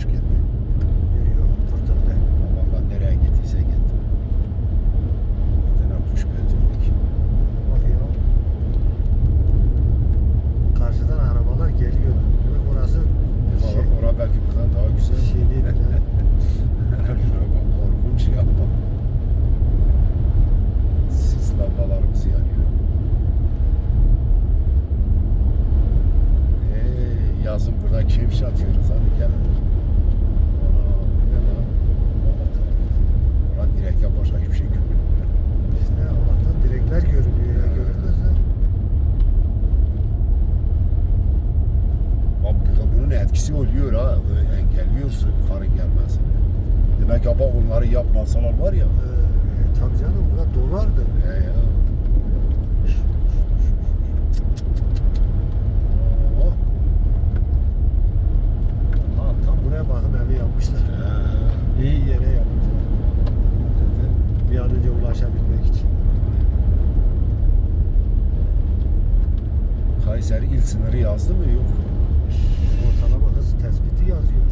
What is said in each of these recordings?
Kurtulmuş kendi. Yürüyor, kurtuldu. Babamdan nereye gittiyse gitti. Bir tane kuş götürdük. Bakıyor. Karşıdan arabalar geliyor. Demek orası Valla şey, orası belki buradan daha güzel. Şey değil. Korkunç ya. Sis lambalarımız yanıyor. Ee, yazın burada keyif atıyoruz. Hadi gelin. Etkisi oluyor ha. Böyle Engelliyorsun karın gelmesini. Demek bak onları yapmasalar var ya. Ee, tabii canım buna dolardı. He ya. Ha, tam buraya bakın evi yapmışlar. He. İyi yere yapmışlar. Bir an önce ulaşabilmek için. Kayseri il sınırı yazdı mı? Yok. Tespiti yazıyor.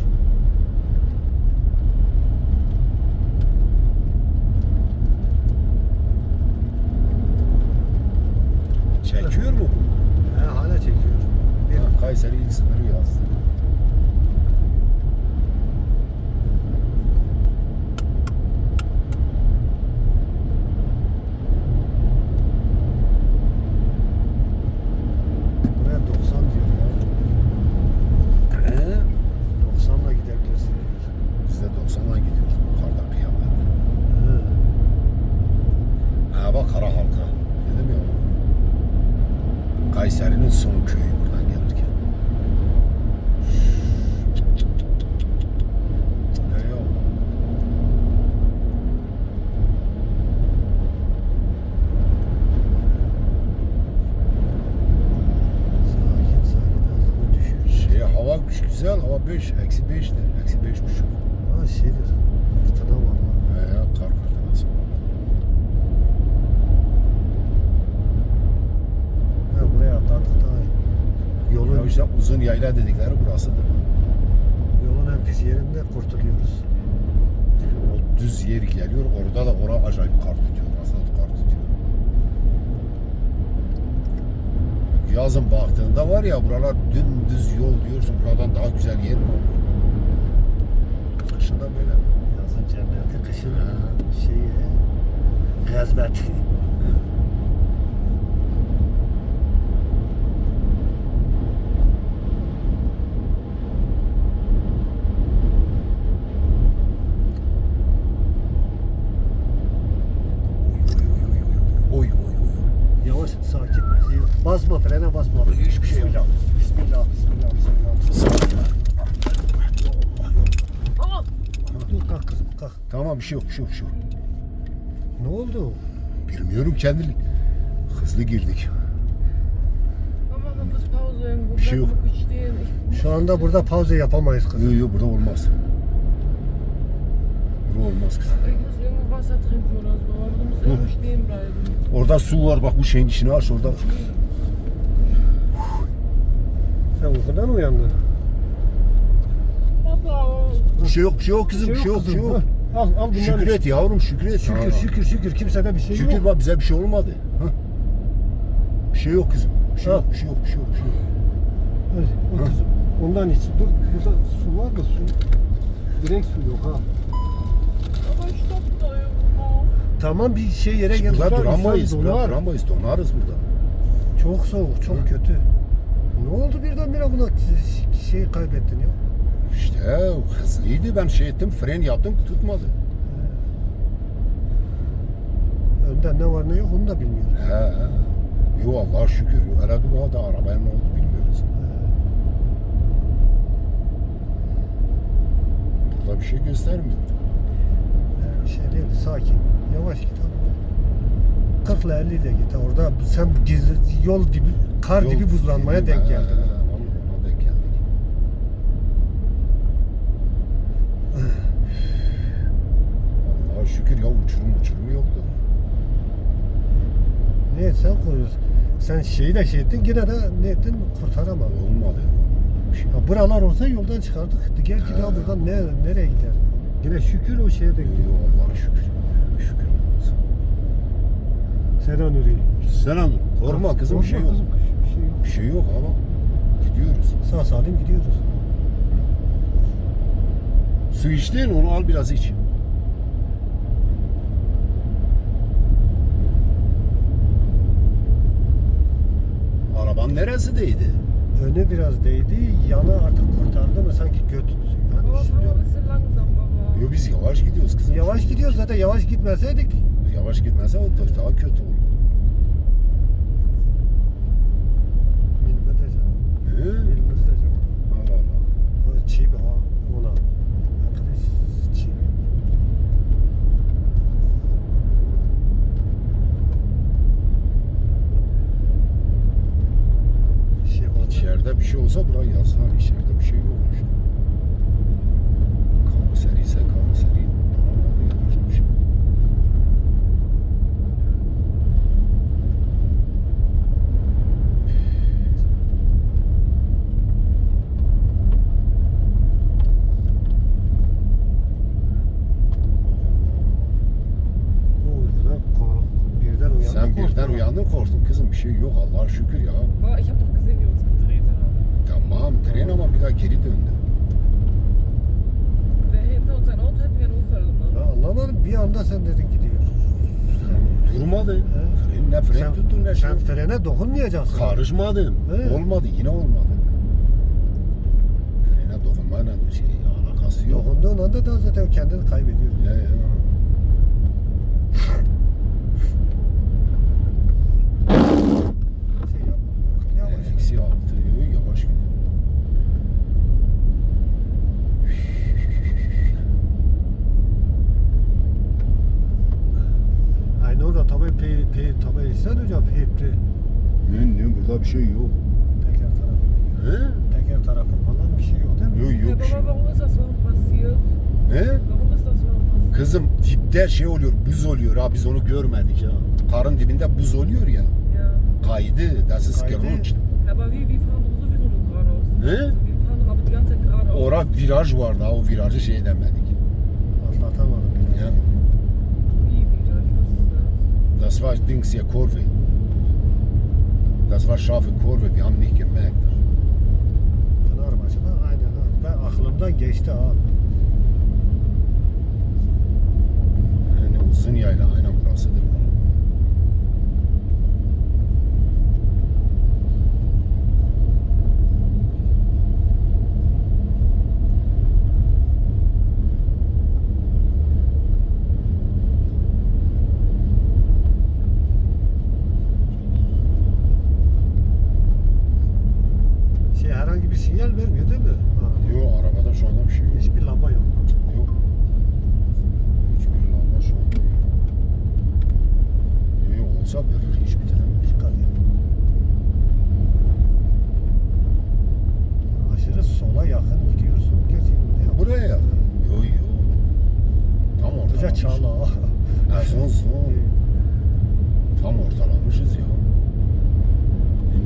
Çekiyor mu bu? He, hala çekiyor. Bir, Ha, Kayseri il sınırı yazdı. buraya 90 diyor ya. He? 90'la gidebilirsin. diyor. Biz de 90'dan gidiyoruz bu karda kıyamette. He. Ha bak kara halka. Dedim ya. Kayseri'nin son köyü buradan gelirken. Ne yok? Sakin sakin hızını düşür. Şey hava güzel hava 5 eksi 5'ti eksi 5 buçuk. Ama şeydir. Fırtına var. Veya kar fırtınası var. Ha, buraya atladık da yolun, Ya işte uzun yayla dedikleri burasıdır. yolun en pis yerinde kurtuluyoruz. O düz yer geliyor orada da ora acayip kar tutuyor. Aslında kar tutuyor. Yazın baktığında var ya buralar dümdüz yol diyorsun buradan daha güzel yer mi olur? Kışında böyle. Yazın cenneti, kışın şeyi, gazbeti. Tamam bir şey yok bir şey yok bir şey yok. Ne oldu? Bilmiyorum kendini. Hızlı girdik. Bir şey yok. Şu anda burada pauze yapamayız kızım. Yok yok burada olmaz. Burada olmaz kızım. Bleiben. Orada su var bak bu şeyin içine aç orada. Sen uykudan uyandın. Papa. Bir şey yok bir şey yok kızım bir şey yok bir şey yok. Al, al bunları. Şükür et yavrum şükür et. Şükür, Ha. şükür, şükür. Kimsede bir şey Şükür yok. bak bize bir şey olmadı. Ha? Bir şey yok kızım. Bir şey Ha. yok bir şey yok bir şey yok. Bir şey yok. Hadi, o kızım. Ondan iç. Dur, burada su var da su. Direkt su yok ha. Da irgendwo. Tamam bir şey yere gel. burada duramayız. Burada duramayız. Donarız burada. Çok soğuk, çok Hı. kötü. Ne oldu birdenbire buna şey kaybettin ya? İşte hızlıydı ben şey ettim fren yaptım tutmadı. Önden ne var ne yok onu da bilmiyorum. He. he. Yo Allah'a şükür. Yo, Hele dur da arabaya ne oldu bilmiyoruz. Burada bir şey göstermiyor. Bir şey değil, sakin. Yavaş git abi. 40 ile 50 ile git. Orada sen gizli, yol dibi, kar Yol dibi buzlanmaya dibi, denk he, geldin. he, Vallahi ona denk geldik. Allah'a şükür ya uçurum uçurum yoktu. Ne sen koyuyorsun? Sen şeyi de şey ettin yine de ne ettin kurtaramadın. Olmadı. Ya buralar olsa yoldan çıkardık. Gel ki daha buradan ne, nereye gider? Yine şükür o şeye yok. geldi. Allah'a şükür. Şükür. Selam Nuri. Selam. Korkma kızım bir şey yok. Korkma kızım, bir şey yok. Bir şey yok ama gidiyoruz. Sağ salim gidiyoruz. Su içtin onu al biraz iç. Araban neresideydi? önü biraz değdi. Yanı artık kurtardı mı sanki göt. Yani Baba langsam, Baba. Yo biz yavaş gidiyoruz kızım. yavaş gidiyoruz zaten yavaş gitmeseydik. Yavaş gitmezse o da daha kötü olur. Bilmez diyeceğim. He? Bilmez diyeceğim. Allah Allah. O çiğ bir ha ona. Arkadaş çiğ. Şey oldu. İçeride bir şey olsa buraya yazar. İçeride bir şey yokmuş. Karoseri ise yapacak bir şey. Uyandı. Sen birden uyandın korktun kızım. Bir şey yok Allah'a şükür ya. Baba, ich habe doch Tamam tren ama bir daha geri döndü. Ein Auto hätten wir einen Unfall Ya gemacht. anlamadım bir anda sen dedin gidiyor. Durmadı. He. Fren ne fren sen, tuttun ne şey. sen frene dokunmayacaksın. Karışmadım. He. Olmadı yine olmadı. Frene dokunmayla şey alakası yok. Dokunduğun anda da zaten kendini kaybediyor. Ya ya. Şey yapma. Yavaş. Eksi altı yavaş gidiyor. Aynı orada tabii pey, pey, tabii sen hocam peypli. Ne ne burada bir şey yok. Teker tarafı. He? Teker tarafı falan bir şey yok değil mi? Yok yok. şey. Baba, warum ist das passiert? He? Warum ist das passiert? Kızım dipte şey oluyor, buz oluyor ha biz onu görmedik ya. Karın dibinde buz oluyor ya. Ja. Kaydı, das ist Kaydı. gerutscht. Aber wie, wie fahren sowieso nur geradeaus? Ne? Wir fahren doch aber die ganze Zeit geradeaus. Ora viraj vardı ha, o virajı şey edemedik. Atlatamadım. Ya. Wie wieder? Was ist das? Das war Dings hier Kurve. Das war scharfe Kurve, wir haben nicht gemerkt. Pınarbaşı'da aynen ha. Ben aklımdan geçti ha. Yani uzun yayla aynen burasıdır. Şey herhangi bir sinyal vermiyor değil mi? Araba. Yok arabada şu anda bir şey yok. Hiçbir lamba yok. Yok. Hiçbir lamba şu anda yok. Yok, Yok olsa verir hiçbir tane verir. Dikkat et. Aşırı sola yakın gidiyorsun. Gerçekten. Ne Buraya ya. Yok yok. Tam ortalamış. Hoca çağla. Son. Tam ortalamışız ya.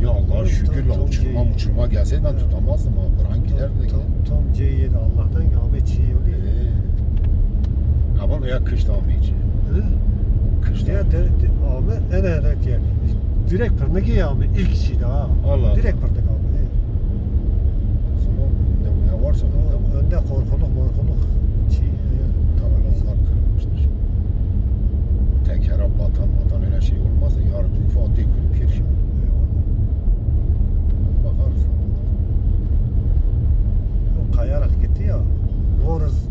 Ya Allah'a şükür la uçurma uçurma gelseydi ben tutamazdım ha. Kur'an giderdi. Tam, tam, tam C7 Allah'tan Ahmet çiğ oluyor. Ee, bunu ya kış tamirci. Hı? Kış Ya de, de, abi en edet ya. Direkt pırnak ya abi ilk şeydi ha. Allah. Direkt pırnak abi. O zaman ne, ne varsa O, önde korkuluk morkuluk. Çiğ. ya. Tabelalar kırılmıştır. Tekere batan batan öyle şey olmaz. Yarın Fatih Gülü Kirşim. Bakarız. O kayarak gitti ya. Voruz.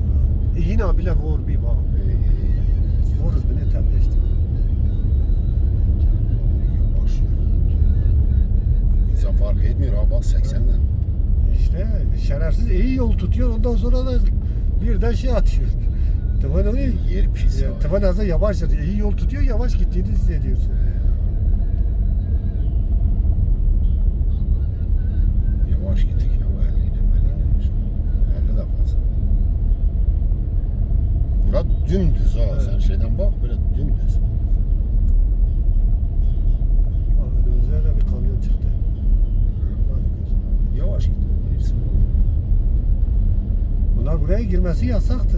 Yine bile vor bir bak. Ee, Voruz beni yürü. İnsan fark etmiyor bak 80'den. İşte şerefsiz iyi yol tutuyor ondan sonra da birden şey atıyor. Tıvan onu Yer pis ya. Tıvan azı yavaş iyi yol tutuyor yavaş gittiğini hissediyorsun. Yavaş gittik ya 50'nin 50'nin üstü. 50 de fazla. Bura dümdüz ha. Evet. Sen şeyden bak böyle dümdüz. Aa, Önümüze de bir kamyon çıktı. Yavaş gidiyor. Bunlar buraya girmesi yasaktı.